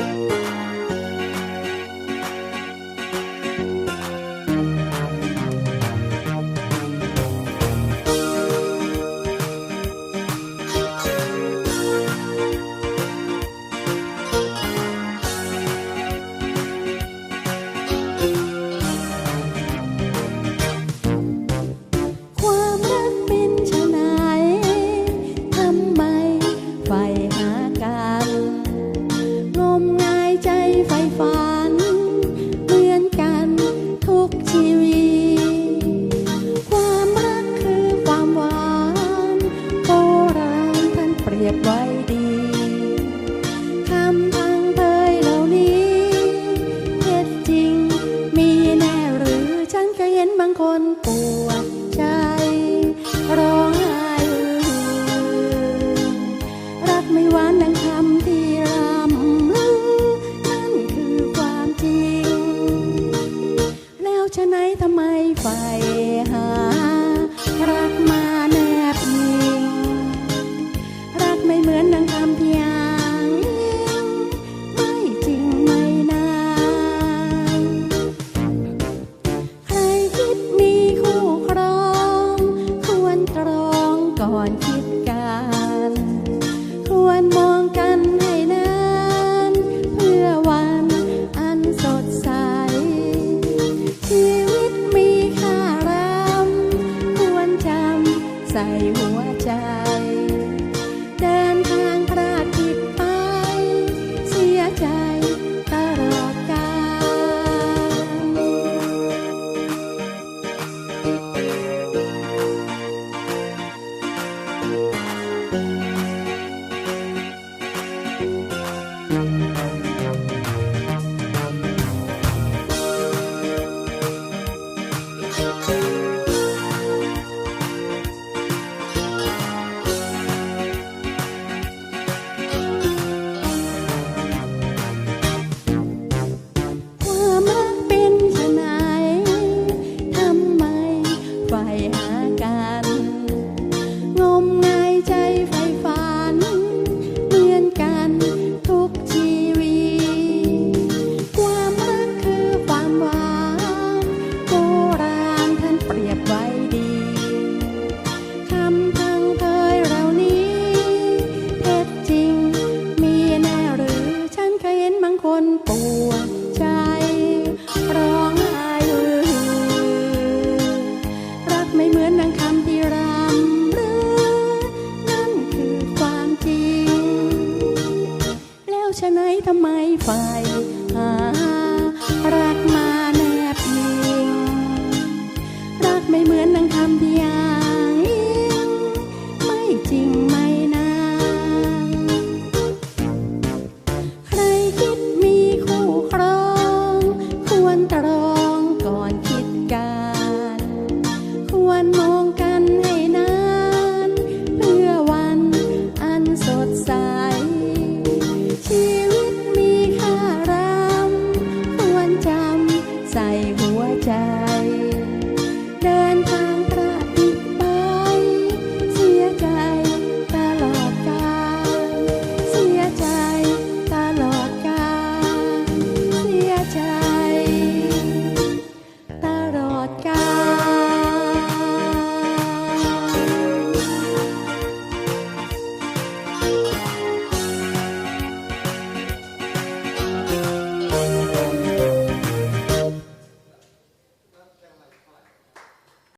Música คำพังเผยเหล่านี้เท็จจริง มีแน่หรือฉันเคยเห็นบางคนปวดใจร้องไห้รักไม่หวานดังคำที่รำลือนั่นคือความจริง แล้วชะไหทำไมไฟหา I will. ทำไมไฟหา